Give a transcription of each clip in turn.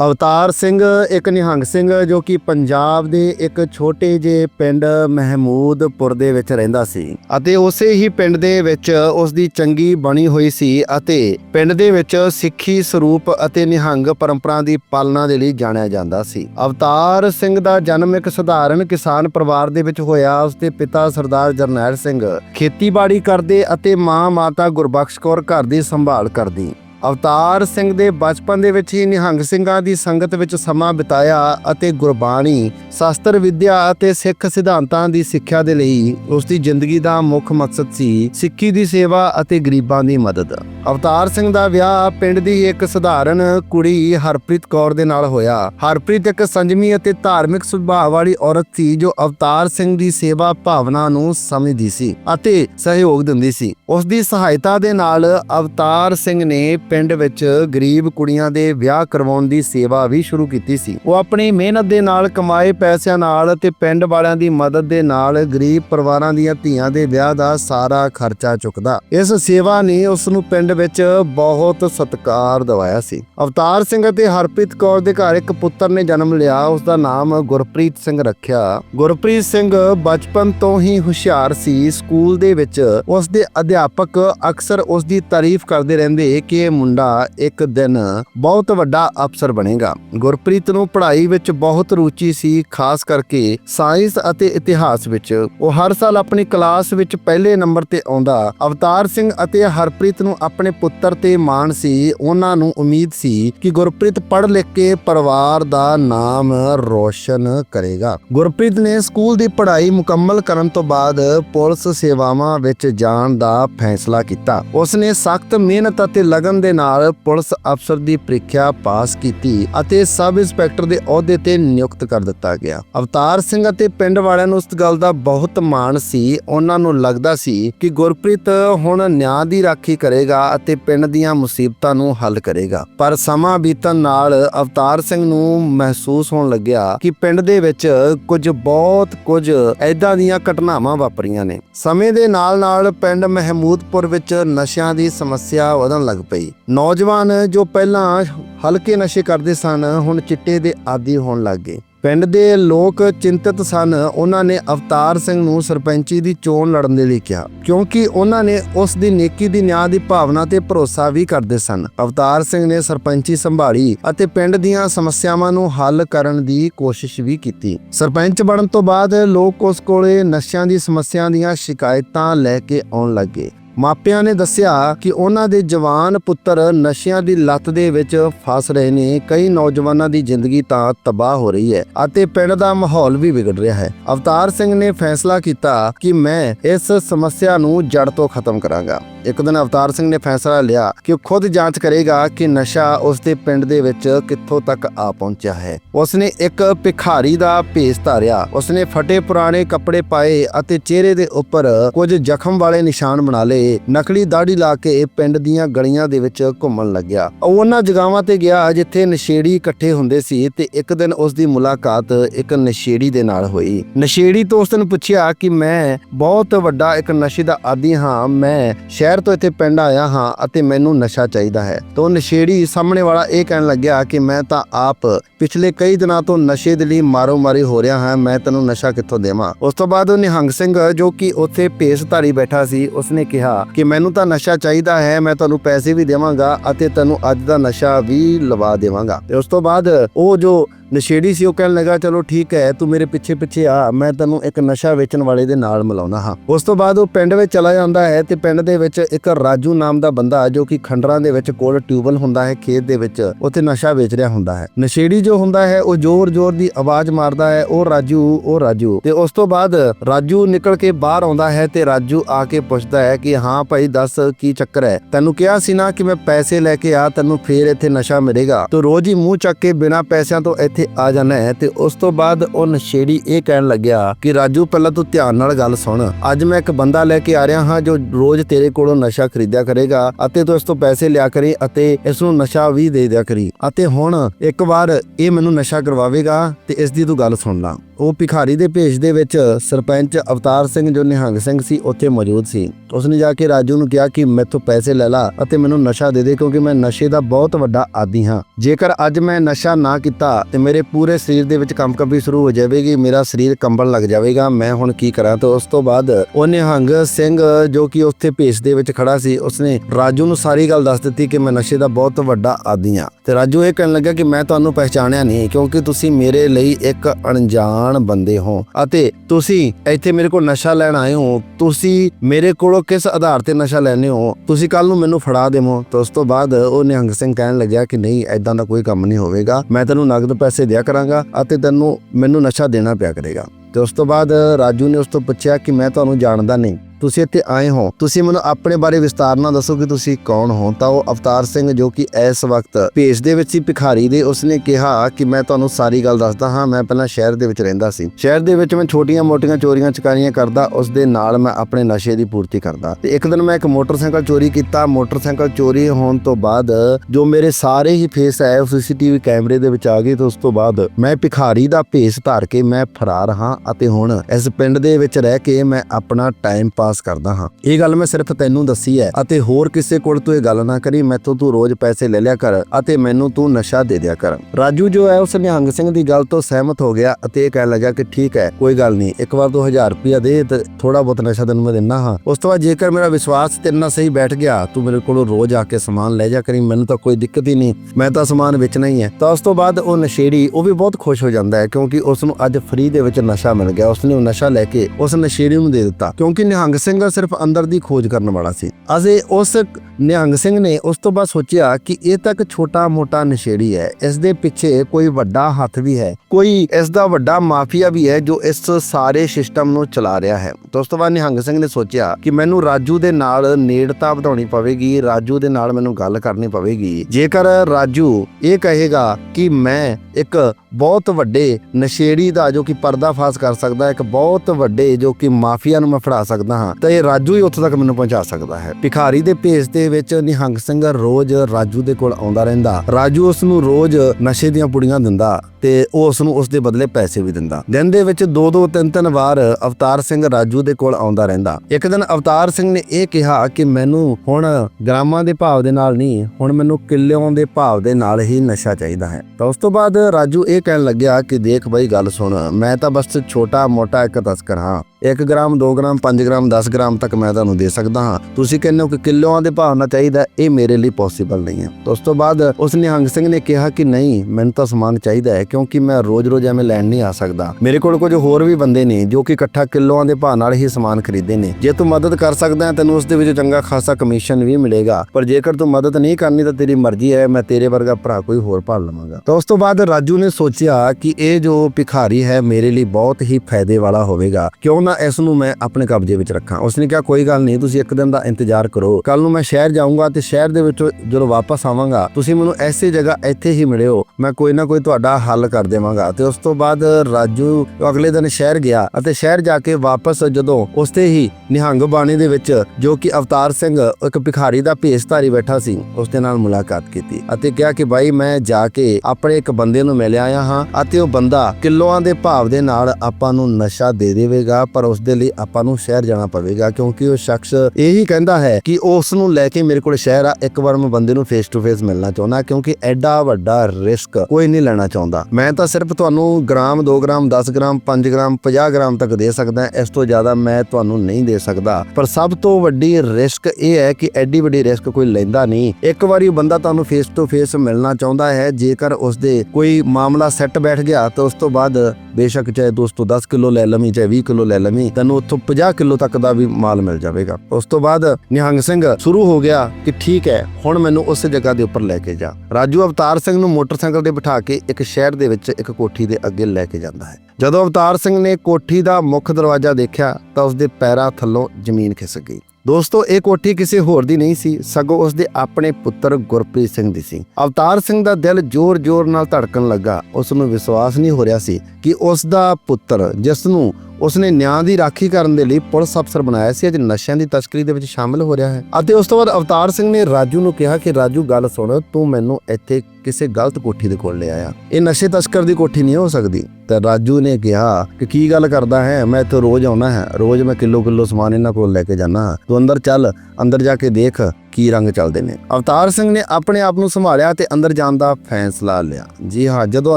ਅਵਤਾਰ ਸਿੰਘ, ਇੱਕ ਨਿਹੰਗ ਸਿੰਘ, ਜੋ ਕਿ ਪੰਜਾਬ ਦੇ ਇੱਕ ਛੋਟੇ ਜਿਹੇ ਪਿੰਡ ਮਹਿਮੂਦਪੁਰ ਦੇ ਵਿੱਚ ਰਹਿੰਦਾ ਸੀ ਅਤੇ ਉਸੇ ਹੀ ਪਿੰਡ ਦੇ ਵਿੱਚ ਉਸ ਦੀ ਚੰਗੀ ਬਣੀ ਹੋਈ ਸੀ ਅਤੇ ਪਿੰਡ ਦੇ ਵਿੱਚ ਸਿੱਖੀ ਸਰੂਪ ਅਤੇ ਨਿਹੰਗ ਪਰੰਪਰਾ ਦੀ ਪਾਲਣਾ ਦੇ ਲਈ ਜਾਣਿਆ ਜਾਂਦਾ ਸੀ। ਅਵਤਾਰ ਸਿੰਘ ਦਾ ਜਨਮ ਇੱਕ ਸਧਾਰਨ ਕਿਸਾਨ ਪਰਿਵਾਰ ਦੇ ਵਿੱਚ ਹੋਇਆ। ਉਸ ਦੇ ਪਿਤਾ ਸਰਦਾਰ ਜਰਨੈਲ ਸਿੰਘ ਖੇਤੀਬਾੜੀ ਕਰਦੇ ਅਤੇ ਮਾਂ ਮਾਤਾ ਗੁਰਬਖਸ਼ ਕੌਰ ਘਰ ਦੀ ਸੰਭਾਲ ਕਰਦੀ। ਅਵਤਾਰ ਸਿੰਘ ਦੇ ਬਚਪਨ ਦੇ ਵਿੱਚ ਹੀ ਨਿਹੰਗ ਸਿੰਘਾਂ ਦੀ ਸੰਗਤ ਵਿੱਚ ਸਮਾਂ ਬਿਤਾਇਆ ਅਤੇ ਗੁਰਬਾਣੀ, ਸ਼ਾਸਤਰ ਵਿਦਿਆ ਅਤੇ ਸਿੱਖ ਸਿਧਾਂਤਾਂ ਦੀ ਸਿੱਖਿਆ ਦੇ ਲਈ ਉਸ ਦੀ ਜ਼ਿੰਦਗੀ ਦਾ ਮੁੱਖ ਮਕਸਦ ਸੀ ਸਿੱਖੀ ਦੀ ਸੇਵਾ ਅਤੇ ਗਰੀਬਾਂ ਦੀ ਮਦਦ। ਅਵਤਾਰ ਸਿੰਘ ਦਾ ਵਿਆਹ ਪਿੰਡ ਦੀ ਇੱਕ ਸਧਾਰਨ ਕੁੜੀ ਹਰਪ੍ਰੀਤ ਕੌਰ ਦੇ ਨਾਲ ਹੋਇਆ। ਹਰਪ੍ਰੀਤ ਇੱਕ ਸੰਜਮੀ ਅਤੇ ਧਾਰਮਿਕ ਸੁਭਾਅ ਵਾਲੀ ਔਰਤ ਸੀ ਜੋ ਅਵਤਾਰ ਸਿੰਘ ਦੀ ਸੇਵਾ ਭਾਵਨਾ ਨੂੰ ਸਮਝਦੀ ਸੀ ਅਤੇ ਸਹਿਯੋਗ ਦਿੰਦੀ ਸੀ। ਉਸ ਦੀ ਸਹਾਇਤਾ ਦੇ ਨਾਲ ਅਵਤਾਰ ਸਿੰਘ ਨੇ ਪਿੰਡ ਵਿੱਚ ਗਰੀਬ ਕੁੜੀਆਂ ਦੇ ਵਿਆਹ ਕਰਵਾਉਣ ਦੀ ਸੇਵਾ ਵੀ ਸ਼ੁਰੂ ਕੀਤੀ ਸੀ। ਉਹ ਆਪਣੀ ਮਿਹਨਤ ਦੇ ਨਾਲ ਕਮਾਏ ਪੈਸਿਆਂ ਨਾਲ ਤੇ ਪਿੰਡ ਵਾਲਿਆਂ ਦੀ ਮਦਦ ਦੇ ਨਾਲ ਗਰੀਬ ਪਰਿਵਾਰਾਂ ਦੀਆਂ ਧੀਆਂ ਦੇ ਵਿਆਹ ਦਾ ਸਾਰਾ ਖਰਚਾ ਚੁੱਕਦਾ। ਇਸ ਸੇਵਾ ਨੇ ਉਸ ਨੂੰ ਪਿੰਡ ਵਿੱਚ ਬਹੁਤ ਸਤਿਕਾਰ ਦਿਵਾਇਆ ਸੀ। ਅਵਤਾਰ ਸਿੰਘ ਅਤੇ ਹਰਪ੍ਰੀਤ ਕੌਰ ਦੇ ਘਰ ਇੱਕ ਪੁੱਤਰ ਨੇ ਜਨਮ ਲਿਆ। ਉਸ ਦਾ ਨਾਮ ਗੁਰਪ੍ਰੀਤ ਸਿੰਘ ਰੱਖਿਆ। ਗੁਰਪ੍ਰੀਤ ਸਿੰਘ ਬਚਪਨ ਤੋਂ ਹੀ ਹੁਸ਼ਿਆਰ ਸੀ। ਸਕੂਲ ਦੇ ਵਿੱਚ ਉਸ ਦੇ ਅਧਿਆਪਕ ਅਕਸਰ ਉਸ ਦੀ ਤਾਰੀਫ ਕਰਦੇ ਰਹਿੰਦੇ ਕਿ ਮੁੰਡਾ ਇੱਕ ਦਿਨ ਬਹੁਤ ਵੱਡਾ ਅਫਸਰ ਬਣੇਗਾ। ਗੁਰਪ੍ਰੀਤ ਨੂੰ ਪੜ੍ਹਾਈ ਵਿੱਚ ਬਹੁਤ ਰੁਚੀ ਸੀ, ਖਾਸ ਕਰਕੇ ਸਾਇੰਸ ਅਤੇ ਇਤਿਹਾਸ ਵਿੱਚ। ਉਹ ਹਰ ਸਾਲ ਆਪਣੀ ਕਲਾਸ ਵਿੱਚ ਪਹਿਲੇ ਨੰਬਰ ਤੇ ਆਉਂਦਾ। ਅਵਤਾਰ ਸਿੰਘ ਅਤੇ ਹਰਪ੍ਰੀਤ ਨੂੰ ਆਪਣੇ ਪੁੱਤਰ ਤੇ ਮਾਣ ਸੀ। ਉਹਨਾਂ ਨੂੰ ਉਮੀਦ ਸੀ ਕਿ ਗੁਰਪ੍ਰੀਤ ਪੜ੍ਹ ਲਿਖ ਕੇ ਪਰਿਵਾਰ ਦਾ ਨਾਮ ਰੋਸ਼ਨ ਕਰੇਗਾ। ਗੁਰਪ੍ਰੀਤ ਨੇ ਸਕੂਲ ਦੀ ਪੜ੍ਹਾਈ ਮੁਕੰਮਲ ਕਰਨ ਤੋਂ ਬਾਅਦ ਪੁਲਿਸ ਸੇਵਾਵਾਂ ਵਿੱਚ ਜਾਣ ਦਾ ਫੈਸਲਾ ਕੀਤਾ। ਉਸ ਨੇ ਸਖਤ ਮਿਹਨਤ ਅਤੇ ਲਗਨ ਦੇ ਨਾਲ ਪੁਲਿਸ ਅਫਸਰ ਦੀ ਪ੍ਰੀਖਿਆ ਪਾਸ ਕੀਤੀ ਅਤੇ ਸਬ ਇੰਸਪੈਕਟਰ ਦੇ ਅਹੁਦੇ ਤੇ ਨਿਯੁਕਤ ਕਰ ਦਿੱਤਾ ਗਿਆ। ਅਵਤਾਰ ਸਿੰਘ ਅਤੇ ਪਿੰਡ ਵਾਲਿਆਂ ਨੂੰ ਉਸ ਗੱਲ ਦਾ ਬਹੁਤ ਮਾਣ ਸੀ। ਉਹਨਾਂ ਨੂੰ ਲੱਗਦਾ ਸੀ ਕਿ ਗੁਰਪ੍ਰੀਤ ਹੁਣ ਨਿਆਂ ਦੀ ਰਾਖੀ ਕਰੇਗਾ ਅਤੇ ਪਿੰਡ ਦੀਆਂ ਮੁਸੀਬਤਾਂ ਨੂੰ ਹੱਲ ਕਰੇਗਾ। ਪਰ ਸਮਾਂ ਬੀਤਣ ਨਾਲ ਅਵਤਾਰ ਸਿੰਘ ਨੂੰ ਮਹਿਸੂਸ ਹੋਣ ਲੱਗਿਆ ਕਿ ਪਿੰਡ ਦੇ ਵਿੱਚ ਕੁਝ ਬਹੁਤ ਕੁਝ ਐਦਾਂ ਦੀਆਂ ਘਟਨਾਵਾਂ ਵਾਪਰੀਆਂ ਨੇ। ਸਮੇਂ ਦੇ ਨਾਲ-ਨਾਲ ਪਿੰਡ ਮਹਿਮੂਦਪੁਰ ਵਿੱਚ ਨਸ਼ਿਆਂ ਦੀ ਸਮੱਸਿਆ ਵਧਣ ਲੱਗ ਪਈ। ਨੌਜਵਾਨ ਜੋ ਪਹਿਲਾਂ ਹਲਕੇ ਨਸ਼ੇ ਕਰਦੇ ਸਨ, ਹੁਣ ਚਿੱਟੇ ਦੇ ਆਦੀ ਹੋਣ ਲੱਗ ਗਏ। ਪਿੰਡ ਦੇ ਲੋਕ ਚਿੰਤਤ ਸਨ, ਉਹਨਾਂ ਨੇ ਅਵਤਾਰ ਸਿੰਘ ਨੂੰ ਸਰਪੰਚੀ ਦੀ ਚੋਣ ਲੜਨ ਦੇ ਲਈ ਕਿਹਾ, ਕਿਉਂਕਿ ਉਹਨਾਂ ਨੇ ਉਸ ਦੀ ਨੇਕੀ ਦੀ ਨਿਆਂ ਦੀ ਭਾਵਨਾ ਤੇ ਭਰੋਸਾ ਵੀ ਕਰਦੇ ਸਨ। ਅਵਤਾਰ ਸਿੰਘ ਨੇ ਸਰਪੰਚੀ ਸੰਭਾਲੀ ਅਤੇ ਪਿੰਡ ਦੀਆਂ ਸਮੱਸਿਆਵਾਂ ਨੂੰ ਹੱਲ ਕਰਨ ਦੀ ਕੋਸ਼ਿਸ਼ ਵੀ ਕੀਤੀ। ਸਰਪੰਚ ਬਣਨ ਤੋਂ ਬਾਅਦ ਲੋਕ ਉਸ ਕੋਲੇ ਨਸ਼ਿਆਂ ਦੀ ਸਮੱਸਿਆ ਦੀਆਂ ਸ਼ਿਕਾਇਤਾਂ ਲੈ ਕੇ ਆਉਣ ਲੱਗੇ ਮਾਪਿਆਂ ਨੇ ਦੱਸਿਆ ਕਿ ਉਹਨਾਂ ਦੇ ਜਵਾਨ ਪੁੱਤਰ ਨਸ਼ਿਆਂ ਦੀ ਲੱਤ ਦੇ ਵਿੱਚ ਫਸ ਰਹੇ ਨੇ। ਕਈ ਨੌਜਵਾਨਾਂ ਦੀ ਜ਼ਿੰਦਗੀ ਤਾਂ ਤਬਾਹ ਹੋ ਰਹੀ ਹੈ ਅਤੇ ਪਿੰਡ ਦਾ ਮਾਹੌਲ ਵੀ ਵਿਗੜ ਰਿਹਾ ਹੈ। ਅਵਤਾਰ ਸਿੰਘ ਨੇ ਫੈਸਲਾ ਕੀਤਾ ਕਿ ਮੈਂ ਇਸ ਸਮੱਸਿਆ ਨੂੰ ਜੜ ਤੋਂ ਖਤਮ ਕਰਾਂਗਾ। ਇੱਕ ਦਿਨ ਅਵਤਾਰ ਸਿੰਘ ਨੇ ਫੈਸਲਾ ਲਿਆ ਕਿ ਉਹ ਖੁਦ ਜਾਂਚ ਕਰੇਗਾ ਕਿ ਨਸ਼ਾ ਉਸ ਦੇ ਪਿੰਡ ਦੇ ਵਿੱਚ ਕਿੱਥੋਂ ਤੱਕ ਆ ਪਹੁੰਚਿਆ ਹੈ। ਉਸ ਨੇ ਇੱਕ ਭਿਖਾਰੀ ਦਾ ਭੇਸ ਧਾਰਿਆ। ਉਸ ਨੇ ਫਟੇ ਪੁਰਾਣੇ ਕੱਪੜੇ ਪਾਏ ਅਤੇ ਚਿਹਰੇ ਦੇ ਉੱਪਰ ਕੁਝ ਜ਼ਖਮ ਵਾਲੇ ਨਿਸ਼ਾਨ ਬਣਾ ਲਏ। ਨਕਲੀ ਦਾੜੀ ਲਾ ਕੇ ਪਿੰਡ ਦੀਆਂ ਗਲੀਆਂ ਦੇ ਵਿੱਚ ਘੁੰਮਣ ਲੱਗਿਆ। ਉਹ ਉਹਨਾਂ ਜਗ੍ਹਾਵਾਂ ਤੇ ਗਿਆ ਜਿੱਥੇ ਨਸ਼ੇੜੀ ਇਕੱਠੇ ਹੁੰਦੇ ਸੀ ਤੇ ਇੱਕ ਦਿਨ ਉਸ ਦੀ ਮੁਲਾਕਾਤ ਇੱਕ ਨਸ਼ੇੜੀ ਦੇ ਨਾਲ ਹੋਈ। ਨਸ਼ੇੜੀ ਤੋਂ ਉਸ ਨੂੰ ਪੁੱਛਿਆ ਕਿ ਮੈਂ ਬਹੁਤ ਵੱਡਾ ਇੱਕ ਨਸ਼ੇ ਦਾ ਆਦੀ ਹਾਂ, ਮੈਂ ਸ਼ਹਿਰ ਤੋਂ ਇੱਥੇ ਪਿੰਡ ਆਇਆ ਹਾਂ ਅਤੇ ਮੈਨੂੰ ਨਸ਼ਾ ਚਾਹੀਦਾ ਹੈ। ਤੋਂ ਨਸ਼ੇੜੀ ਸਾਹਮਣੇ ਵਾਲਾ ਇਹ ਕਹਿਣ ਲੱਗਿਆ ਕਿ ਮੈਂ ਤਾਂ ਆਪ ਪਿਛਲੇ ਕਈ ਦਿਨਾਂ ਤੋਂ ਨਸ਼ੇ ਦੇ ਲਈ ਮਾਰੋ ਮਾਰੀ ਹੋ ਰਿਹਾ ਹਾਂ, ਮੈਂ ਤੈਨੂੰ ਨਸ਼ਾ ਕਿੱਥੋਂ ਦੇਵਾਂ? ਉਸ ਤੋਂ ਬਾਅਦ ਉਹ ਨਿਹੰਗ ਸਿੰਘ ਜੋ ਕਿ ਉੱਥੇ ਭੇਸ ਧਾਰੀ ਬੈਠਾ ਸੀ, ਉਸਨੇ ਕਿਹਾ ਕਿ ਮੈਨੂੰ ਤਾਂ ਨਸ਼ਾ ਚਾਹੀਦਾ ਹੈ, ਮੈਂ ਤੁਹਾਨੂੰ ਪੈਸੇ ਵੀ ਦੇਵਾਂਗਾ ਅਤੇ ਤੈਨੂੰ ਅੱਜ ਦਾ ਨਸ਼ਾ ਵੀ ਲਵਾ ਦੇਵਾਂਗਾ। ਤੇ ਉਸ ਤੋਂ ਬਾਅਦ ਉਹ ਜੋ ਨਸ਼ੇੜੀ ਸੀ, ਉਹ ਕਹਿਣ ਲੱਗਾ, ਚਲੋ ਠੀਕ ਹੈ, ਤੂੰ ਮੇਰੇ ਪਿੱਛੇ ਪਿੱਛੇ ਆ, ਮੈਂ ਤੈਨੂੰ ਇੱਕ ਨਸ਼ਾ ਵੇਚਣ ਵਾਲੇ ਦੇ ਨਾਲ ਮਿਲਾਉਣਾ ਹਾਂ। ਉਸ ਤੋਂ ਬਾਅਦ ਉਹ ਪਿੰਡ ਵਿੱਚ ਚਲਾ ਜਾਂਦਾ ਹੈ ਤੇ ਪਿੰਡ ਦੇ ਵਿੱਚ ਇੱਕ ਰਾਜੂ ਨਾਮ ਦਾ ਬੰਦਾ ਜੋ ਕਿ ਖੰਡਰਾਂ ਦੇ ਵਿੱਚ ਕੋਲ ਟਿਊਬਲ ਹੁੰਦਾ ਹੈ, ਖੇਤ ਦੇ ਵਿੱਚ ਉੱਥੇ ਨਸ਼ਾ ਵੇਚ ਰਿਹਾ ਹੁੰਦਾ ਹੈ। ਨਸ਼ੇੜੀ ਜੋ ਹੁੰਦਾ ਹੈ, ਉਹ ਜ਼ੋਰ-ਜ਼ੋਰ ਦੀ ਆਵਾਜ਼ ਮਾਰਦਾ ਹੈ, ਉਹ ਰਾਜੂ ਉਹ ਰਾਜੂ। ਤੇ ਉਸ ਤੋਂ ਬਾਅਦ ਰਾਜੂ ਨਿਕਲ ਕੇ ਬਾਹਰ ਆਉਂਦਾ ਹੈ ਤੇ ਰਾਜੂ ਆ ਕੇ ਪੁੱਛਦਾ ਹੈ ਕਿ, ਹਾਂ ਭਾਈ, ਦੱਸ ਕੀ ਚੱਕਰ ਹੈ? ਤੈਨੂੰ ਕਿਹਾ ਸੀ ਨਾ ਕਿ ਮੈਂ ਪੈਸੇ ਲੈ ਕੇ ਆ, ਤੈਨੂੰ ਫੇਰ ਇੱਥੇ ਨਸ਼ਾ ਮਿਲੇਗਾ। ਤੂੰ ਰੋਜ਼ ਹੀ ਮੂੰਹ ਚੱਕ ਕੇ ਬਿਨਾਂ ਪੈਸਿਆਂ ਤੋਂ ਇੱਥੇ ਆ ਜਾਣਾ ਹੈ ਤੇ ਉਸ ਤੋਂ ਬਾਅਦ ਉਹ ਨਸ਼ੇੜੀ ਇਹ ਕਹਿਣ ਲੱਗਿਆ ਕਿ, ਰਾਜੂ, ਪਹਿਲਾਂ ਤੂੰ ਧਿਆਨ ਨਾਲ ਗੱਲ ਸੁਣ। ਅੱਜ ਮੈਂ ਇੱਕ ਬੰਦਾ ਲੈ ਕੇ ਆ ਰਿਹਾ ਹਾਂ ਜੋ ਰੋਜ਼ ਤੇਰੇ ਕੋਲੋਂ ਨਸ਼ਾ ਖਰੀਦਿਆ ਕਰੇਗਾ ਅਤੇ ਤੂੰ ਇਸ ਤੋਂ ਪੈਸੇ ਲਿਆ ਕਰੀ ਅਤੇ ਇਸ ਨੂੰ ਨਸ਼ਾ ਵੀ ਦੇ ਦਿਆ ਕਰੀ। ਅਤੇ ਹੁਣ ਇੱਕ ਵਾਰ ਇਹ ਮੈਨੂੰ ਨਸ਼ਾ ਕਰਵਾਵੇਗਾ ਤੇ ਇਸ ਦੀ ਤੂੰ ਗੱਲ ਸੁਣ ਲਾ। ਉਹ ਭਿਖਾਰੀ ਦੇ ਭੇਸ਼ ਦੇ ਵਿੱਚ ਸਰਪੰਚ ਅਵਤਾਰ ਸਿੰਘ ਜੋ ਨਿਹੰਗ ਸਿੰਘ ਸੀ, ਉੱਥੇ ਮੌਜੂਦ ਸੀ। ਉਸਨੇ ਜਾ ਕੇ ਰਾਜੂ ਨੂੰ ਕਿਹਾ ਕਿ ਮੈਥੋਂ ਪੈਸੇ ਲੈ ਲਾ ਅਤੇ ਮੈਨੂੰ ਨਸ਼ਾ ਦੇ ਦੇ ਕਿਉਂਕਿ ਮੈਂ ਨਸ਼ੇ ਦਾ ਬਹੁਤ ਵੱਡਾ ਆਦੀ ਹਾਂ। ਜੇਕਰ ਅੱਜ ਮੈਂ ਨਸ਼ਾ ਨਾ ਕੀਤਾ ਤੇ ਮੇਰੇ ਪੂਰੇ ਸਰੀਰ ਦੇ ਵਿੱਚ ਕੰਪਕੰਪੀ ਸ਼ੁਰੂ ਹੋ ਜਾਵੇਗੀ, ਮੇਰਾ ਸਰੀਰ ਕੰਬਣ ਲੱਗ ਜਾਵੇਗਾ, ਮੈਂ ਹੁਣ ਕੀ ਕਰਾਂ? ਤਾਂ ਉਸ ਤੋਂ ਬਾਅਦ ਉਹ ਨਿਹੰਗ ਸਿੰਘ ਜੋ ਕਿ ਉੱਥੇ ਭੇਸ ਦੇ ਵਿੱਚ ਖੜਾ ਸੀ, ਉਸਨੇ ਰਾਜੂ ਨੂੰ ਸਾਰੀ ਗੱਲ ਦੱਸ ਦਿੱਤੀ ਕਿ ਮੈਂ ਨਸ਼ੇ ਦਾ ਬਹੁਤ ਵੱਡਾ ਆਦੀ ਹਾਂ। ਤੇ ਰਾਜੂ ਇਹ ਕਹਿਣ ਲੱਗਾ ਕਿ ਮੈਂ ਤੁਹਾਨੂੰ ਪਹਿਚਾਣਿਆ ਨਹੀਂ, ਕਿਉਂਕਿ ਤੁਸੀਂ ਮੇਰੇ ਲਈ ਇੱਕ ਅਣਜਾਣ ਬੰਦੇ ਹੋ। ਅਤੇ ਤੁਸੀਂ ਇੱਥੇ ਮੇਰੇ ਕੋਲ ਨਸ਼ਾ ਲੈਣ ਆਏ ਹੋ। ਤੁਸੀਂ ਮੇਰੇ ਕੋਲੋਂ ਕਿਸ ਆਧਾਰ ਤੇ ਨਸ਼ਾ ਲੈਣੇ ਹੋ? ਤੁਸੀਂ ਕੱਲ ਨੂੰ ਮੈਨੂੰ ਫੜਾ ਦੇਵੋ। ਤਾਂ ਉਸ ਤੋਂ ਬਾਅਦ ਉਹ ਨਿਹੰਗ ਸਿੰਘ ਕਹਿਣ ਲੱਗਿਆ ਕਿ ਨਹੀਂ ਐਦਾਂ ਦਾ ਕੋਈ ਕੰਮ ਨਹੀਂ ਹੋਵੇਗਾ। ਮੈਂ ਤੈਨੂੰ ਨਗਦ ਪੈਸੇ ਦਿਆ ਕਰਾਂਗਾ ਅਤੇ ਤੈਨੂੰ ਮੈਨੂੰ ਨਸ਼ਾ ਦੇਣਾ ਪਿਆ ਕਰੇਗਾ। ਤੇ ਉਸ ਤੋਂ ਬਾਅਦ ਰਾਜੂ ਨੇ ਉਸ ਤੋਂ ਪੁੱਛਿਆ ਕਿ ਮੈਂ ਤੁਹਾਨੂੰ ਜਾਣਦਾ ਨਹੀਂ। ਤੁਸੀਂ ਇੱਥੇ ਆਏ ਹੋ, ਤੁਸੀਂ ਮੈਨੂੰ ਆਪਣੇ ਬਾਰੇ ਵਿਸਤਾਰ ਨਾਲ ਦੱਸੋ ਕਿ ਤੁਸੀਂ ਕੌਣ ਹੋ? ਤਾਂ ਉਹ ਅਵਤਾਰ ਸਿੰਘ ਜੋ ਕਿ ਇਸ ਵਕਤ ਭੇਸ ਦੇ ਵਿੱਚ ਸੀ ਭਿਖਾਰੀ ਦੇ, ਉਸਨੇ ਕਿਹਾ ਕਿ ਮੈਂ ਤੁਹਾਨੂੰ ਸਾਰੀ ਗੱਲ ਦੱਸਦਾ ਹਾਂ, ਮੈਂ ਪਹਿਲਾਂ ਸ਼ਹਿਰ ਦੇ ਵਿੱਚ ਰਹਿੰਦਾ ਸੀ। ਸ਼ਹਿਰ ਦੇ ਵਿੱਚ ਮੈਂ ਛੋਟੀਆਂ-ਮੋਟੀਆਂ ਚੋਰੀਆਂ ਚਕਾਰੀਆਂ ਕਰਦਾ ਉਸ ਦੇ ਨਾਲ ਮੈਂ ਆਪਣੇ ਨਸ਼ੇ ਦੀ ਪੂਰਤੀ ਕਰਦਾ। ਤੇ ਇੱਕ ਦਿਨ ਮੈਂ ਇੱਕ ਮੋਟਰਸਾਈਕਲ ਚੋਰੀ ਕੀਤਾ, ਮੋਟਰਸਾਈਕਲ ਚੋਰੀ ਹੋਣ ਤੋਂ ਬਾਅਦ ਜੋ ਮੇਰੇ ਸਾਰੇ ਹੀ ਫੇਸ ਹੈ, ਉਹ ਸੀਸੀਟੀਵੀ ਕੈਮਰੇ ਦੇ ਵਿੱਚ ਆ ਗਏ ਤੇ ਉਸ ਤੋਂ ਬਾਅਦ ਮੈਂ ਭਿਖਾਰੀ ਦਾ ਭੇਸ ਧਾਰ ਕੇ ਮੈਂ ਫਰਾਰ ਹਾਂ ਅਤੇ ਹੁਣ ਇਸ ਪਿੰਡ ਦੇ ਵਿੱਚ ਰਹਿ ਕੇ ਮੈਂ ਆਪਣਾ ਟਾਈਮ ਪਾਸ ਕਰਦਾ ਹਾਂ। ਇਹ ਗੱਲ ਮੈਂ ਸਿਰਫ ਤੈਨੂੰ ਦੱਸੀ ਹੈ ਅਤੇ ਹੋਰ ਕਿਸੇ ਕੋਲ ਤੂੰ ਇਹ ਗੱਲ ਨਾ ਕਰੀ, ਮੈਥੋਂ ਤੂੰ ਰੋਜ਼ ਪੈਸੇ ਲੈ ਲਿਆ ਕਰ ਅਤੇ ਮੈਨੂੰ ਤੂੰ ਨਸ਼ਾ ਦੇ ਦਿਆ ਕਰ। ਰਾਜੂ ਜੋ ਹੈ, ਉਸ ਨਿਹੰਗ ਸਿੰਘ ਦੀ ਗੱਲ ਤੋਂ ਸਹਿਮਤ ਹੋ ਗਿਆ ਅਤੇ ਇਹ ਕਹਿਣ ਲੱਗਾ ਕਿ ਠੀਕ ਹੈ, ਕੋਈ ਗੱਲ ਨਹੀਂ, ਇੱਕ ਵਾਰ 2000 ਰੁਪਇਆ ਦੇ ਤੇ ਥੋੜਾ ਬਹੁਤ ਨਸ਼ਾ ਤੈਨੂੰ ਮੈਂ ਦਿੰਦਾ ਹਾਂ। ਉਸ ਤੋਂ ਬਾਅਦ ਜੇਕਰ ਮੇਰਾ ਵਿਸ਼ਵਾਸ ਤੇਰੇ ਨਾਲ ਸਹੀ ਬੈਠ ਗਿਆ, ਤੂੰ ਮੇਰੇ ਕੋਲੋਂ ਰੋਜ਼ ਆ ਕੇ ਸਮਾਨ ਲੈ ਜਾ ਕਰੀ, ਮੈਨੂੰ ਤਾਂ ਕੋਈ ਦਿੱਕਤ ਹੀ ਨਹੀਂ, ਮੈਂ ਤਾਂ ਸਮਾਨ ਵੇਚਣਾ ਹੀ ਹੈ। ਤਾਂ ਉਸ ਤੋਂ ਬਾਅਦ ਉਹ ਨਸ਼ੇੜੀ, ਉਹ ਵੀ ਬਹੁਤ ਖੁਸ਼ ਹੋ ਜਾਂਦਾ ਹੈ ਕਿਉਂਕਿ ਉਸ ਨੂੰ ਅੱਜ ਫ੍ਰੀ ਦੇ ਵਿੱਚ ਨਸ਼ਾ ਮਿਲ ਗਿਆ, ਉਸਨੇ ਉਹ ਨਸ਼ਾ ਲੈ ਕੇ ਉਸ ਨਸ਼ੇੜੀ ਨੂੰ ਦੇ ਦਿੱਤਾ। ਕਿਉਂਕਿ ਨਿਹੰਗ ਸਿੰਘ ਸਿਰਫ ਅੰਦਰ ਦੀ ਖੋਜ ਕਰਨ ਵਾਲਾ ਸੀ। ਅਜੇ ਉਸ ਨਿਹੰਗ ਸਿੰਘ ਨੇ ਉਸ ਤੋਂ ਬਾਅਦ ਸੋਚਿਆ ਕਿ ਇਹ ਤਾਂ ਇੱਕ ਛੋਟਾ ਮੋਟਾ ਨਸ਼ੇੜੀ ਹੈ। ਇਸ ਦੇ ਪਿੱਛੇ ਕੋਈ ਵੱਡਾ ਹੱਥ ਵੀ ਹੈ। ਕੋਈ ਇਸ ਦਾ ਵੱਡਾ ਮਾਫੀਆ ਵੀ ਹੈ ਜੋ ਇਸ ਸਾਰੇ ਸਿਸਟਮ ਨੂੰ ਚਲਾ ਰਿਹਾ ਹੈ। ਤਾਂ ਉਸ ਤੋਂ ਬਾਅਦ ਨਿਹੰਗ ਸਿੰਘ ਨੇ ਸੋਚਿਆ ਕਿ ਮੈਨੂੰ ਰਾਜੂ ਦੇ ਨਾਲ ਨੇੜਤਾ ਵਧਾਉਣੀ ਪਵੇਗੀ। ਰਾਜੂ ਦੇ ਨਾਲ ਮੈਨੂੰ ਗੱਲ ਕਰਨੀ ਪਵੇਗੀ। ਜੇਕਰ ਰਾਜੂ ਇਹ ਕਹੇਗਾ ਕਿ ਮੈਂ ਇੱਕ ਬਹੁਤ ਵੱਡੇ ਨਸ਼ੇੜੀ ਦਾ ਜੋ ਕਿ ਪਰਦਾਫਾਸ਼ ਕਰ ਸਕਦਾ, ਇੱਕ ਬਹੁਤ ਵੱਡੇ ਜੋ ਕਿ ਮਾਫੀਆ ਨੂੰ ਮੈਂ ਫੜਾ ਸਕਦਾ ਹਾਂ ਹਾਂ ਤਾਂ ਇਹ ਰਾਜੂ ਹੀ ਉੱਥੇ ਤੱਕ ਮੈਨੂੰ ਪਹੁੰਚਾ ਸਕਦਾ ਹੈ। ਭਿਖਾਰੀ ਦੇ ਭੇਸ ਦੇ ਵਿੱਚ ਨਿਹੰਗ ਸਿੰਘ ਰੋਜ਼ ਰਾਜੂ ਦੇ ਕੋਲ ਆਉਂਦਾ ਰਹਿੰਦਾ। ਰਾਜੂ ਉਸ ਨੂੰ ਰੋਜ਼ ਨਸ਼ੇ ਦੀਆਂ ਪੁੜੀਆਂ ਦਿੰਦਾ ਤੇ ਉਹ ਉਸ ਨੂੰ ਉਸ ਦੇ ਬਦਲੇ ਪੈਸੇ ਵੀ ਦਿੰਦਾ। ਦਿਨ ਦੇ ਵਿੱਚ ਦੋ ਦੋ ਤਿੰਨ ਤਿੰਨ ਵਾਰ ਅਵਤਾਰ ਸਿੰਘ ਰਾਜੂ ਦੇ ਕੋਲ ਆਉਂਦਾ ਰਹਿੰਦਾ। ਇੱਕ ਦਿਨ ਅਵਤਾਰ ਸਿੰਘ ਨੇ ਇਹ ਕਿਹਾ ਕਿ ਮੈਨੂੰ ਹੁਣ ਗ੍ਰਾਮਾਂ ਦੇ ਭਾਵ ਦੇ ਨਾਲ ਨਹੀਂ, ਹੁਣ ਮੈਨੂੰ ਕਿੱਲਿਆਂ ਦੇ ਭਾਵ ਦੇ ਨਾਲ ਹੀ ਨਸ਼ਾ ਚਾਹੀਦਾ ਹੈ। ਤਾਂ ਉਸ ਤੋਂ ਬਾਅਦ ਰਾਜੂ ਇਹ ਕਹਿਣ ਲੱਗਿਆ ਕਿ ਦੇਖ ਬਈ ਗੱਲ ਸੁਣ, ਮੈਂ ਤਾਂ ਬਸ ਛੋਟਾ ਮੋਟਾ ਇੱਕ ਤਸਕਰ ਹਾਂ। 1 ਗ੍ਰਾਮ 2 ਗ੍ਰਾਮ 5 ਗ੍ਰਾਮ 10 ਗ੍ਰਾਮ ਤੱਕ ਮੈਂ ਤੁਹਾਨੂੰ ਦੇ ਸਕਦਾ ਹਾਂ। ਤੁਸੀਂ ਕਹਿੰਦੇ ਹੋ ਕਿ ਕਿਲੋਆਂ ਦੇ ਭਾਅ ਨਾਲ ਚਾਹੀਦਾ, ਇਹ ਮੇਰੇ ਲਈ ਪੋਸੀਬਲ ਨਹੀਂ ਹੈ। ਉਸ ਤੋਂ ਬਾਅਦ ਉਸ ਨਿਹੰਗ ਸਿੰਘ ਨੇ ਕਿਹਾ ਕਿ ਨਹੀਂ, ਮੈਨੂੰ ਤਾਂ ਸਮਾਨ ਚਾਹੀਦਾ ਹੈ, ਕਿਉਂਕਿ ਮੈਂ ਰੋਜ਼-ਰੋਜ਼ ਐਵੇਂ ਲੈਣ ਨਹੀਂ ਆ ਸਕਦਾ। ਮੇਰੇ ਕੋਲ ਕੁਝ ਹੋਰ ਵੀ ਬੰਦੇ ਨੇ ਜੋ ਕਿ ਇਕੱਠਾ ਕਿਲੋਆਂ ਦੇ ਭਾਅ ਨਾਲ ਹੀ ਸਮਾਨ ਖਰੀਦੇ ਨੇ। ਜੇ ਤੂੰ ਮਦਦ ਕਰ ਸਕਦਾ ਹੈ, ਤੈਨੂੰ ਉਸ ਦੇ ਵਿੱਚ ਚੰਗਾ ਖਾਸਾ ਕਮਿਸ਼ਨ ਵੀ ਮਿਲੇਗਾ। ਪਰ ਜੇਕਰ ਤੂੰ ਮਦਦ ਨਹੀਂ ਕਰਨੀ, ਤਾਂ ਤੇਰੀ ਮਰਜ਼ੀ ਹੈ, ਮੈਂ ਤੇਰੇ ਵਰਗਾ ਭਰਾ ਕੋਈ ਹੋਰ ਭਾਲ ਲਵਾਂਗਾ। ਤਾਂ ਉਸ ਤੋਂ ਬਾਅਦ ਰਾਜੂ ਨੇ ਸੋਚਿਆ ਕਿ ਇਹ ਜੋ ਭਿਖਾਰੀ ਹੈ, ਮੇਰੇ ਲਈ ਬਹੁਤ ਹੀ ਫਾਇਦੇ ਵਾਲਾ ਹੋਵੇਗਾ। ਕਿਉਂ ਨਾ ਇਸ ਨੂੰ ਮੈਂ ਆਪਣੇ ਕਬਜ਼ੇ ਵਿੱਚ ਰੱਖਾਂ। ਉਸਨੇ ਕਿਹਾ, ਕੋਈ ਗੱਲ ਨਹੀਂ, ਤੁਸੀਂ ਇੱਕ ਦਿਨ ਦਾ ਇੰਤਜ਼ਾਰ ਕਰੋ। ਕੱਲ ਨੂੰ ਮੈਂ ਸ਼ਹਿਰ ਜਾਊਂਗਾ ਤੇ ਸ਼ਹਿਰ ਦੇ ਵਿੱਚੋਂ ਜਦੋਂ ਵਾਪਸ ਆਵਾਂਗਾ, ਤੁਸੀਂ ਮੈਨੂੰ ਐਸੀ ਜਗ੍ਹਾ ਇੱਥੇ ਹੀ ਮਿਲਿਓ, ਮੈਂ ਕੋਈ ਨਾ ਕੋਈ ਤੁਹਾਡਾ ਹੱਲ ਕਰ ਦੇਵਾਂਗਾ। ਤੇ ਉਸ ਤੋਂ ਬਾਅਦ ਰਾਜੂ ਅਗਲੇ ਦਿਨ ਸ਼ਹਿਰ ਗਿਆ ਅਤੇ ਸ਼ਹਿਰ ਜਾ ਕੇ ਵਾਪਸ ਜਦੋਂ ਉਸਤੇ ਹੀ ਨਿਹੰਗ ਬਾਣੀ ਦੇ ਵਿੱਚ ਜੋ ਕਿ ਅਵਤਾਰ ਸਿੰਘ ਇੱਕ ਭਿਖਾਰੀ ਦਾ ਭੇਸਧਾਰੀ ਬੈਠਾ ਸੀ, ਉਸਦੇ ਨਾਲ ਮੁਲਾਕਾਤ ਕੀਤੀ ਅਤੇ ਕਿਹਾ ਕਿ ਭਾਈ ਮੈਂ ਜਾ ਕੇ ਆਪਣੇ ਇੱਕ ਬੰਦੇ ਨੂੰ ਮਿਲ ਆਇਆ ਹਾਂ ਅਤੇ ਉਹ ਬੰਦਾ ਕਿਲੋਆਂ ਦੇ ਭਾਵ ਦੇ ਨਾਲ ਆਪਾਂ ਨੂੰ ਨਸ਼ਾ ਦੇ ਦੇਵੇਗਾ ਪਰ ਉਸ ਦੇ ਲਈ ਆਪਾਂ ਨੂੰ ਸ਼ਹਿਰ ਜਾਣਾ ਪਵੇਗਾ, ਕਿਉਂਕਿ ਉਹ ਸ਼ਖਸ ਇਹੀ ਕਹਿੰਦਾ ਹੈ ਕਿ ਉਸ ਨੂੰ ਲੈ ਕੇ ਮੇਰੇ ਕੋਲ ਸ਼ਹਿਰ ਆ, ਇੱਕ ਵਾਰ ਮੈਂ ਬੰਦੇ ਨੂੰ ਫੇਸ ਟੂ ਫੇਸ ਮਿਲਣਾ ਚਾਹੁੰਦਾ, ਕਿਉਂਕਿ ਐਡਾ ਵੱਡਾ ਰਿਸਕ ਕੋਈ ਨਹੀਂ ਲੈਣਾ ਚਾਹੁੰਦਾ। ਮੈਂ ਤਾਂ ਸਿਰਫ ਤੁਹਾਨੂੰ gram 2 gram 10 gram 5 gram 50 gram ਤੱਕ ਦੇ ਸਕਦਾ, ਇਸ ਤੋਂ ਜ਼ਿਆਦਾ ਮੈਂ ਤੁਹਾਨੂੰ ਨਹੀਂ ਦੇ ਸਕਦਾ। ਪਰ ਸਭ ਤੋਂ ਵੱਡੀ ਰਿਸਕ ਇਹ ਹੈ ਕਿ ਐਡੀ ਵੱਡੀ ਰਿਸਕ ਕੋਈ ਲੈਂਦਾ ਨਹੀਂ। ਇੱਕ ਵਾਰੀ ਉਹ ਬੰਦਾ ਤੁਹਾਨੂੰ ਫੇਸ ਟੂ ਫੇਸ ਮਿਲਣਾ ਚਾਹੁੰਦਾ ਹੈ, ਜੇਕਰ ਉਸ ਦੇ ਕੋਈ ਮਾਮਲਾ ਸੈੱਟ ਬੈਠ ਗਿਆ, ਤਾਂ ਉਸ ਤੋਂ ਬਾਅਦ ਬੇਸ਼ੱਕ ਚਾਹੇ ਦੋਸਤੋ 10 ਕਿਲੋ ਲੈ ਲਵੀਂ, ਚਾਹੇ 20 ਕਿਲੋ ਲੈ ਲਵੀਂ ਤੈਨੂੰ ਉੱਥੋਂ 50 ਕਿਲੋ ਤੱਕ ਦਾ ਵੀ ਮਾਲ ਮਿਲ ਜਾਵੇਗਾ। ਉਸ ਤੋਂ ਬਾਅਦ ਨਿਹੰਗ ਸਿੰਘ ਸ਼ੁਰੂ ਹੋ ਗਿਆ ਕਿ ਠੀਕ ਹੈ, ਹੁਣ ਮੈਨੂੰ ਉਸ ਜਗ੍ਹਾ ਦੇ ਉੱਪਰ ਲੈ ਕੇ ਜਾ। ਰਾਜੂ ਅਵਤਾਰ ਸਿੰਘ ਨੂੰ ਮੋਟਰਸਾਈਕਲ ਤੇ ਬਿਠਾ ਕੇ ਇੱਕ ਸ਼ਹਿਰ ਦੇ ਵਿੱਚ ਇੱਕ ਕੋਠੀ ਦੇ ਅੱਗੇ ਲੈ ਕੇ ਜਾਂਦਾ ਹੈ। ਜਦੋਂ ਅਵਤਾਰ ਸਿੰਘ ਨੇ ਕੋਠੀ ਦਾ ਮੁੱਖ ਦਰਵਾਜ਼ਾ ਦੇਖਿਆ, ਤਾਂ ਉਸ ਦੇ ਪੈਰਾਂ ਥੱਲੋਂ ਜ਼ਮੀਨ ਖਿਸਕ ਗਈ। ਦੋਸਤੋ, ਇਹ ਕੋਠੀ ਕਿਸੇ ਹੋਰ ਦੀ ਨਹੀਂ ਸੀ, ਸਗੋਂ ਉਸ ਦੇ ਆਪਣੇ ਪੁੱਤਰ ਗੁਰਪ੍ਰੀਤ ਸਿੰਘ ਦੀ ਸੀ। ਅਵਤਾਰ ਸਿੰਘ ਦਾ ਦਿਲ ਜ਼ੋਰ-ਜ਼ੋਰ ਨਾਲ ਧੜਕਣ ਲੱਗਾ। ਉਸ ਨੂੰ ਵਿਸ਼ਵਾਸ ਨਹੀਂ ਹੋ ਰਿਹਾ ਸੀ ਕਿ ਉਸ ਦਾ ਪੁੱਤਰ ਜਿਸ ਨੂੰ ਉਸਨੇ ਨਿਆਂ ਦੀ ਰਾਖੀ ਕਰਨ ਦੇ ਲਈ ਪੁਲਿਸ ਅਫਸਰ ਬਣਾਇਆ ਸੀ। ਅੱਜ ਨਸ਼ਿਆਂ ਦੀ ਤਸਕਰੀ ਦੇ ਵਿੱਚ ਸ਼ਾਮਿਲ ਹੋ ਰਿਹਾ ਹੈ। ਅਤੇ ਉਸ ਤੋਂ ਬਾਅਦ ਅਵਤਾਰ ਸਿੰਘ ਨੇ ਰਾਜੂ ਨੂੰ ਕਿਹਾ ਕਿ, ਰਾਜੂ, ਗੱਲ ਸੁਣ, ਤੂੰ ਮੈਨੂੰ ਇੱਥੇ ਕਿਸੇ ਗਲਤ ਕੋਠੀ ਦੇ ਕੋਲ ਲੈ ਆਇਆ। ਇਹ ਨਸ਼ੇ ਤਸਕਰ ਦੀ ਕੋਠੀ ਨਹੀਂ ਹੋ ਸਕਦੀ। ਤਾਂ ਰਾਜੂ ਨੇ ਕਿਹਾ ਕਿ, ਕੀ ਗੱਲ ਕਰਦਾ ਹੈ? ਮੈਂ ਇੱਥੇ ਰੋਜ਼ ਆਉਣਾ ਹੈ। ਰੋਜ਼ ਮੈਂ ਕਿਲੋ ਕਿਲੋ ਸਮਾਨ ਇਹਨਾਂ ਕੋਲ ਲੈ ਕੇ ਜਾਣਾ ਹਾਂ ਤੂੰ ਅੰਦਰ ਚੱਲ, ਅੰਦਰ ਜਾ ਕੇ ਦੇਖ ਕੀ ਰੰਗ ਚੱਲਦੇ ਨੇ। ਅਵਤਾਰ ਸਿੰਘ ਨੇ ਆਪਣੇ ਆਪ ਨੂੰ ਸੰਭਾਲਿਆ ਤੇ ਅੰਦਰ ਜਾਣ ਦਾ ਫੈਸਲਾ ਲਿਆ। ਜੀ ਹਾਂ, ਜਦੋਂ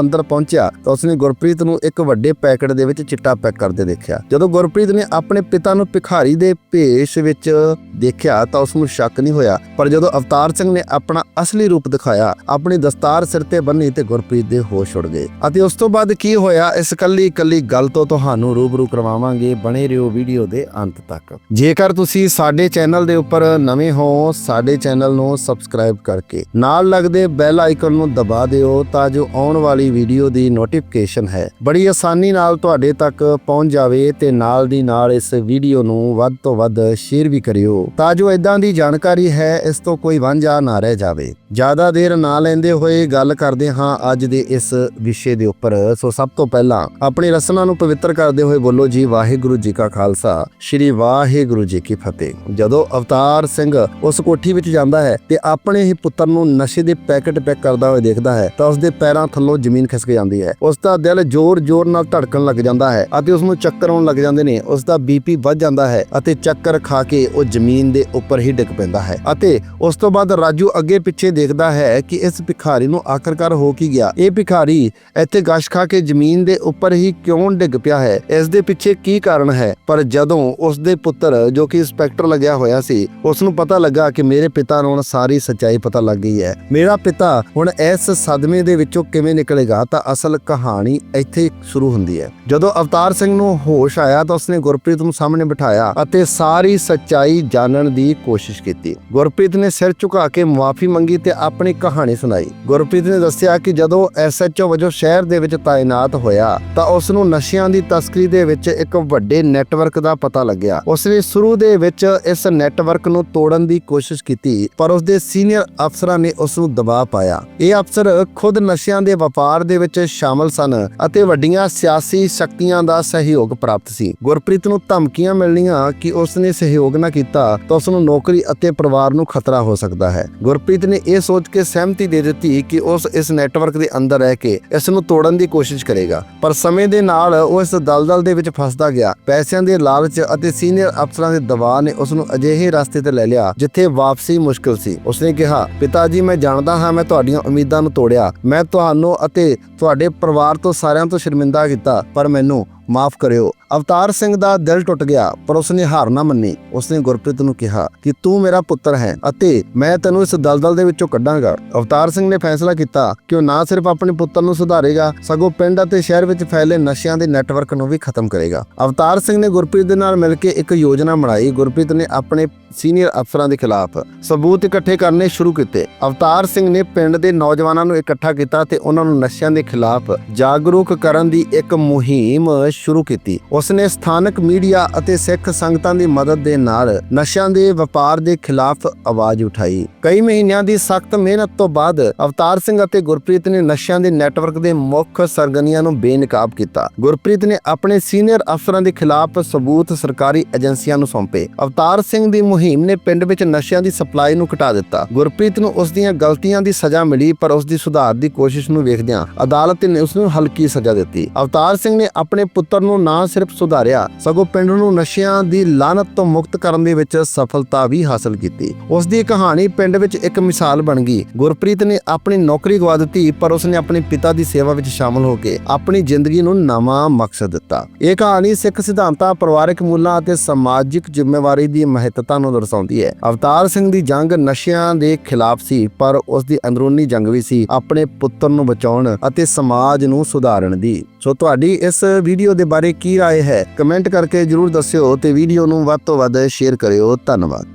ਅੰਦਰ ਪਹੁੰਚਿਆ ਤਾਂ ਉਸਨੇ ਗੁਰਪ੍ਰੀਤ ਨੂੰ ਇੱਕ ਵੱਡੇ ਪੈਕੇਟ ਦੇ ਵਿੱਚ ਚਿੱਟਾ ਪੈਕ ਕਰਦੇ ਦੇਖਿਆ। ਜਦੋਂ ਗੁਰਪ੍ਰੀਤ ਨੇ ਆਪਣੇ ਪਿਤਾ ਨੂੰ ਭਿਖਾਰੀ ਦੇ ਭੇਸ਼ ਵਿੱਚ ਦੇਖਿਆ ਤਾਂ ਉਸ ਨੂੰ ਸ਼ੱਕ ਨਹੀਂ ਹੋਇਆ। ਪਰ ਜਦੋਂ ਅਵਤਾਰ ਸਿੰਘ ਨੇ ਆਪਣਾ ਅਸਲੀ ਰੂਪ ਦਿਖਾਇਆ, ਆਪਣੀ ਦਸਤਾਰ ਸਿਰ ਤੇ ਬੰਨੀ ਤੇ ਗੁਰਪ੍ਰੀਤ ਦੇ ਹੋਸ਼ ਉੱਡ ਗਏ। ਅਤੇ ਉਸ ਤੋਂ ਬਾਅਦ ਕੀ ਹੋਇਆ, ਇਸ ਕੱਲੀ ਕੱਲੀ ਗੱਲ ਤੋਂ ਤੁਹਾਨੂੰ ਰੂਬਰੂ ਕਰਵਾਵਾਂਗੇ ਬਣੇ ਰਹੋ ਵੀਡੀਓ ਦੇ ਅੰਤ ਤੱਕ। ਜੇਕਰ ਤੁਸੀਂ ਸਾਡੇ ਚੈਨਲ ਦੇ ਉੱਪਰ ਨਵੇਂ ਹੋ ਸਾਡੇ ਚੈਨਲ ਨੂੰ ਸਬਸਕ੍ਰਾਈਬ ਕਰਕੇ ਨਾਲ ਲੱਗਦੇ ਬੈਲ ਆਈਕਨ ਨੂੰ ਦਬਾ ਦਿਓ ਤਾਂ ਜੋ ਆਉਣ ਵਾਲੀ ਵੀਡੀਓ ਦੀ ਨੋਟੀਫਿਕੇਸ਼ਨ ਹੈ। ਬੜੀ ਆਸਾਨੀ ਨਾਲ ਤੁਹਾਡੇ ਤੱਕ ਪਹੁੰਚ ਜਾਵੇ ਤੇ ਨਾਲ ਦੀ ਨਾਲ ਇਸ ਵੀਡੀਓ ਨੂੰ ਵੱਧ ਤੋਂ ਵੱਧ ਸ਼ੇਅਰ ਵੀ ਕਰਿਓ। ਤਾਂ ਜੋ ਇਦਾਂ ਦੀ ਜਾਣਕਾਰੀ ਹੈ, ਇਸ ਤੋਂ ਕੋਈ ਵਾਂਝਾ ਨਾ ਰਹਿ ਜਾਵੇ। ਜ਼ਿਆਦਾ ਦੇਰ ਨਾ ਲੈਂਦੇ ਹੋਏ ਗੱਲ ਕਰਦੇ ਹਾਂ ਅੱਜ ਦੇ ਇਸ ਵਿਸ਼ੇ ਦੇ ਉੱਪਰ। ਸੋ ਸਭ ਤੋਂ ਪਹਿਲਾਂ ਆਪਣੀ ਰਸਨਾ ਨੂੰ ਪਵਿੱਤਰ ਕਰਦੇ ਹੋਏ ਬੋਲੋ ਜੀ, ਵਾਹਿਗੁਰੂ ਜੀ ਕਾ ਖਾਲਸਾ, ਸ੍ਰੀ ਵਾਹਿਗੁਰੂ ਜੀ ਕੀ ਫਤਿਹ। ਜਦੋਂ ਅਵਤਾਰ ਸਿੰਘ ਉਸ ਕੋਠੀ ਵਿੱਚ ਜਾਂਦਾ ਹੈ ਤੇ ਆਪਣੇ ਹੀ ਪੁੱਤਰ ਨੂੰ ਨਸ਼ੇ ਦੇ ਪੈਕੇਟ ਪੈਕ ਕਰਦਾ ਹੋਇਆ ਦੇਖਦਾ ਹੈ ਤਾਂ ਉਸ ਦੇ ਪੈਰਾਂ ਥੱਲੋਂ ਜ਼ਮੀਨ ਖਿਸਕ ਜਾਂਦੀ ਹੈ। ਉਸ ਦਾ ਦਿਲ ਜ਼ੋਰ-ਜ਼ੋਰ ਨਾਲ ਧੜਕਣ ਲੱਗ ਜਾਂਦਾ ਹੈ ਅਤੇ ਉਸ ਨੂੰ ਚੱਕਰ ਆਉਣ ਲੱਗ ਜਾਂਦੇ ਨੇ। ਉਸ ਦਾ ਬੀਪੀ ਵੱਧ ਜਾਂਦਾ ਹੈ ਅਤੇ ਚੱਕਰ ਖਾ ਕੇ ਉਹ ਜ਼ਮੀਨ ਦੇ ਉੱਪਰ ਹੀ ਡਿੱਗ ਪੈਂਦਾ ਹੈ ਅਤੇ ਉਸ ਤੋਂ ਬਾਅਦ ਰਾਜੂ ਅੱਗੇ ਪਿੱਛੇ ਦੇਖਦਾ ਹੈ ਕਿ ਇਸ ਭਿਖਾਰੀ ਨੂੰ ਆਖਰਕਾਰ ਹੋ ਕੀ ਗਿਆ। ਇਹ ਭਿਖਾਰੀ ਇੱਥੇ ਗਸ਼ ਖਾ ਕੇ ਜ਼ਮੀਨ ਦੇ ਉੱਪਰ ਹੀ ਕਿਉਂ ਡਿੱਗ ਪਿਆ ਹੈ? ਇਸ ਦੇ ਪਿੱਛੇ ਕੀ ਕਾਰਨ ਹੈ? ਪਰ ਜਦੋਂ ਉਸ ਦੇ ਪੁੱਤਰ ਜੋ ਕਿ ਇੰਸਪੈਕਟਰ ਲੱਗਿਆ ਹੋਇਆ ਸੀ ਉਸ ਨੂੰ ਪਤਾ ਲੱਗਾ ਕਿ ਮੇਰੇ ਪਿਤਾ ਨੂੰ ਹੁਣ ਸਾਰੀ ਸੱਚਾਈ ਪਤਾ ਲੱਗ ਗਈ ਹੈ। ਮੇਰਾ ਪਿਤਾ ਹੁਣ ਇਸ ਸਦਮੇ ਦੇ ਵਿੱਚੋਂ ਕਿਵੇਂ ਨਿਕਲੇਗਾ ਤਾਂ ਅਸਲ ਕਹਾਣੀ ਇੱਥੇ ਸ਼ੁਰੂ ਹੁੰਦੀ ਹੈ। ਜਦੋਂ ਅਵਤਾਰ ਸਿੰਘ ਨੂੰ ਹੋਸ਼ ਆਇਆ ਤਾਂ ਉਸਨੇ ਗੁਰਪ੍ਰੀਤ ਨੂੰ ਸਾਹਮਣੇ ਬਿਠਾਇਆ ਅਤੇ ਸਾਰੀ ਸੱਚਾਈ ਜਾਣਨ ਦੀ ਕੋਸ਼ਿਸ਼ ਕੀਤੀ। ਗੁਰਪ੍ਰੀਤ ਨੇ ਸਿਰ ਝੁਕਾ ਕੇ ਮਾਫੀ ਮੰਗੀ ਤੇ ਆਪਣੀ ਕਹਾਣੀ ਸੁਣਾਈ। ਗੁਰਪ੍ਰੀਤ ਨੇ ਦੱਸਿਆ ਕਿ ਜਦੋਂ ਐਸਐਚਓ ਵਜੋਂ ਸ਼ਹਿਰ ਦੇ ਵਿੱਚ ਤਾਇਨਾਤ ਹੋਇਆ ਤਾਂ ਉਸ ਨੂੰ ਨਸ਼ਿਆਂ ਦੀ ਤਸਕਰੀ ਦੇ ਵਿੱਚ ਇੱਕ ਵੱਡੇ ਨੈਟਵਰਕ ਦਾ ਪਤਾ ਲੱਗਿਆ। ਉਸਨੇ ਸ਼ੁਰੂ ਦੇ ਵਿੱਚ ਇਸ ਨੈਟਵਰਕ ਨੂੰ ਤੋੜਨ ਦੀ ਕੋਸ਼ਿਸ਼ ਕੀਤੀ, ਪਰ ਉਸ ਦੇ ਸੀਨੀਅਰ ਅਫਸਰਾਂ ਨੇ ਉਸ ਨੂੰ ਦਬਾਅ ਪਾਇਆ। ਇਹ ਅਫਸਰ ਖੁਦ ਨਸ਼ਿਆਂ ਦੇ ਵਪਾਰ ਦੇ ਵਿੱਚ ਸ਼ਾਮਲ ਸਨ ਅਤੇ ਵੱਡੀਆਂ ਸਿਆਸੀ ਸ਼ਕਤੀਆਂ ਦਾ ਸਹਿਯੋਗ ਪ੍ਰਾਪਤ ਸੀ। ਗੁਰਪ੍ਰੀਤ ਨੂੰ ਧਮਕੀਆਂ ਮਿਲਣੀਆਂ ਕਿ ਉਸ ਨੇ ਸਹਿਯੋਗ ਨਾ ਕੀਤਾ, ਤਾਂ ਉਸ ਨੂੰ ਨੌਕਰੀ ਅਤੇ ਪਰਿਵਾਰ ਨੂੰ ਖਤਰਾ ਹੋ ਸਕਦਾ ਹੈ। ਗੁਰਪ੍ਰੀਤ ਨੇ ਇਹ ਸੋਚ ਕੇ ਸਹਿਮਤੀ ਦੇ ਦਿੱਤੀ ਕਿ ਉਸ ਇਸ ਨੈਟਵਰਕ ਦੇ ਅੰਦਰ ਰਹਿ ਕੇ ਇਸ ਨੂੰ ਤੋੜਨ ਦੀ ਕੋਸ਼ਿਸ਼ ਕਰੇਗਾ। ਪਰ ਸਮੇਂ ਦੇ ਨਾਲ ਉਹ ਇਸ ਦਲਦਲ ਦੇ ਵਿੱਚ ਫਸਦਾ ਗਿਆ। ਪੈਸਿਆਂ ਦੇ ਲਾਲਚ ਅਤੇ ਸੀਨੀਅਰ ਅਫਸਰਾਂ ਦੇ ਦਬਾਅ ਨੇ ਉਸ ਨੂੰ ਅਜਿਹੇ ਰਸਤੇ ਤੇ ਲੈ ਲਿਆ, ਜਿੱਥੇ ਵਾਪਸੀ ਮੁਸ਼ਕਲ ਸੀ। ਉਸਨੇ ਕਿਹਾ, ਪਿਤਾ ਜੀ, ਮੈਂ ਜਾਣਦਾ ਹਾਂ, ਮੈਂ ਤੁਹਾਡੀਆਂ ਉਮੀਦਾਂ ਨੂੰ ਤੋੜਿਆ। ਮੈਂ ਤੁਹਾਨੂੰ ਅਤੇ ਤੁਹਾਡੇ ਪਰਿਵਾਰ ਤੋਂ ਸਾਰਿਆਂ ਤੋਂ ਸ਼ਰਮਿੰਦਾ ਕੀਤਾ, ਪਰ ਮੈਨੂੰ ਮਾਫ ਕਰਿਓ। ਅਵਤਾਰ ਸਿੰਘ ਦਾ ਦਿਲ ਟੁੱਟ ਗਿਆ, ਪਰ ਉਸਨੇ ਹਾਰ ਨਾ ਮੰਨੀ। ਉਸਨੇ ਗੁਰਪ੍ਰੀਤ ਨੂੰ ਕਿਹਾ ਕਿ ਤੂੰ ਮੇਰਾ ਪੁੱਤਰ ਹੈ ਅਤੇ ਮੈਂ ਤੈਨੂੰ ਇਸ ਦਲਦਲ ਦੇ ਵਿੱਚੋਂ ਕੱਢਾਂਗਾ। ਅਵਤਾਰ ਸਿੰਘ ਨੇ ਫੈਸਲਾ ਕੀਤਾ ਕਿ ਉਹ ਨਾ ਸਿਰਫ ਆਪਣੇ ਪੁੱਤਰ ਨੂੰ ਸੁਧਾਰੇਗਾ, ਸਗੋਂ ਪਿੰਡ ਅਤੇ ਸ਼ਹਿਰ ਵਿੱਚ ਫੈਲੇ ਨਸ਼ਿਆਂ ਦੇ ਨੈਟਵਰਕ ਨੂੰ ਵੀ ਖਤਮ ਕਰੇਗਾ। ਅਵਤਾਰ ਸਿੰਘ ਨੇ ਗੁਰਪ੍ਰੀਤ ਦੇ ਨਾਲ ਮਿਲ ਕੇ ਇੱਕ ਯੋਜਨਾ ਬਣਾਈ। ਗੁਰਪ੍ਰੀਤ ਨੇ ਆਪਣੇ ਸੀਨੀਅਰ ਅਫਸਰਾਂ ਦੇ ਖਿਲਾਫ ਸਬੂਤ ਇਕੱਠੇ ਕਰਨੇ ਸ਼ੁਰੂ ਕੀਤੇ। ਅਵਤਾਰ ਸਿੰਘ ਨੇ ਪਿੰਡ ਦੇ ਨੌਜਵਾਨਾਂ ਨੂੰ ਇਕੱਠਾ ਕੀਤਾ ਤੇ ਉਹਨਾਂ ਨੂੰ ਨਸ਼ਿਆਂ ਦੇ ਖਿਲਾਫ ਜਾਗਰੂਕ ਕਰਨ ਦੀ ਇੱਕ ਮੁਹਿੰਮ ਸ਼ੁਰੂ ਕੀਤੀ। ਉਸਨੇ ਸਥਾਨਕ ਮੀਡੀਆ ਅਤੇ ਸਿੱਖ ਸੰਗਤਾਂ ਦੀ ਮਦਦ ਦੇ ਨਾਲ ਨਸ਼ਿਆਂ ਦੇ ਵਪਾਰ ਦੇ ਖਿਲਾਫ ਆਵਾਜ਼ ਉਠਾਈ। ਕਈ ਮਹੀਨਿਆਂ ਦੀ ਸਖਤ ਮਿਹਨਤ ਤੋਂ ਬਾਅਦ ਅਵਤਾਰ ਸਿੰਘ ਅਤੇ ਗੁਰਪ੍ਰੀਤ ਨੇ ਨਸ਼ਿਆਂ ਦੇ ਨੈਟਵਰਕ ਦੇ ਮੁੱਖ ਸਰਗਨੀਆਂ ਨੂੰ ਬੇਨਕਾਬ ਕੀਤਾ। ਗੁਰਪ੍ਰੀਤ ਨੇ ਆਪਣੇ ਸੀਨੀਅਰ ਅਫਸਰਾਂ ਦੇ ਖਿਲਾਫ ਸਬੂਤ ਸਰਕਾਰੀ ਏਜੰਸੀਆਂ ਨੂੰ ਸੌਂਪੇ। ਅਵਤਾਰ ਸਿੰਘ ਦੀ ਮੁਹਿੰਮ ਨੇ ਪਿੰਡ ਵਿੱਚ ਨਸ਼ਿਆਂ ਦੀ ਸਪਲਾਈ ਨੂੰ ਘਟਾ ਦਿੱਤਾ। ਗੁਰਪ੍ਰੀਤ ਨੂੰ ਉਸ ਦੀਆਂ ਗਲਤੀਆਂ ਦੀ ਸਜ਼ਾ ਮਿਲੀ, ਪਰ ਉਸ ਦੀ ਸੁਧਾਰ ਦੀ ਕੋਸ਼ਿਸ਼ ਨੂੰ ਵੇਖਦਿਆਂ ਅਦਾਲਤ ਨੇ ਉਸ ਨੂੰ ਹਲਕੀ ਸਜ਼ਾ ਦਿੱਤੀ। ਅਵਤਾਰ ਸਿੰਘ ਨੇ ਆਪਣੇ ਪੁੱਤਰ ਨੂੰ ਨਾ ਸਿਰਫ ਸੁਧਾਰਿਆ, ਸਗੋਂ ਪਿੰਡ ਨੂੰ ਨਸ਼ਿਆਂ ਦੀ ਲਾਨਤ ਤੋਂ ਮੁਕਤ ਕਰਨ ਦੇ ਵਿੱਚ ਸਫਲਤਾ ਵੀ ਹਾਸਲ ਕੀਤੀ। ਉਸ ਦੀ ਕਹਾਣੀ ਪਿੰਡ ਵਿੱਚ ਇੱਕ ਮਿਸਾਲ ਬਣ ਗਈ। ਗੁਰਪ੍ਰੀਤ ਨੇ ਆਪਣੀ ਨੌਕਰੀ ਗਵਾ ਦਿੱਤੀ, ਪਰ ਉਸਨੇ ਆਪਣੇ ਪਿਤਾ ਦੀ ਸੇਵਾ ਵਿੱਚ ਸ਼ਾਮਲ ਹੋ ਕੇ ਆਪਣੀ ਜ਼ਿੰਦਗੀ ਨੂੰ ਨਵਾਂ ਮਕਸਦ ਦਿੱਤਾ। ਇਹ ਕਹਾਣੀ ਸਿੱਖ ਸਿਧਾਂਤਾਂ, ਪਰਿਵਾਰਕ ਮੁੱਲਾਂ ਅਤੇ ਸਮਾਜਿਕ ਜ਼ਿੰਮੇਵਾਰੀ ਦੀ ਮਹੱਤਤਾ ਨੂੰ ਦਰਸਾਉਂਦੀ ਹੈ। ਅਵਤਾਰ ਸਿੰਘ ਦੀ ਜੰਗ ਨਸ਼ਿਆਂ ਦੇ ਖਿਲਾਫ ਸੀ, ਪਰ ਉਸ ਦੀ ਅੰਦਰੂਨੀ ਜੰਗ ਵੀ ਸੀ ਆਪਣੇ ਪੁੱਤਰ ਨੂੰ ਬਚਾਉਣ ਅਤੇ ਸਮਾਜ ਨੂੰ ਸੁਧਾਰਨ ਦੀ। ਸੋ ਤੁਹਾਡੀ ਇਸ ਵੀਡੀਓ ਦੇ ਬਾਰੇ ਕੀ رائے ਹੈ ਕਮੈਂਟ ਕਰਕੇ ਜਰੂਰ ਦੱਸਿਓ ਤੇ ਵੀਡੀਓ ਨੂੰ ਵੱਧ ਤੋਂ ਵੱਧ ਸ਼ੇਅਰ ਕਰਿਓ ਧੰਨਵਾਦ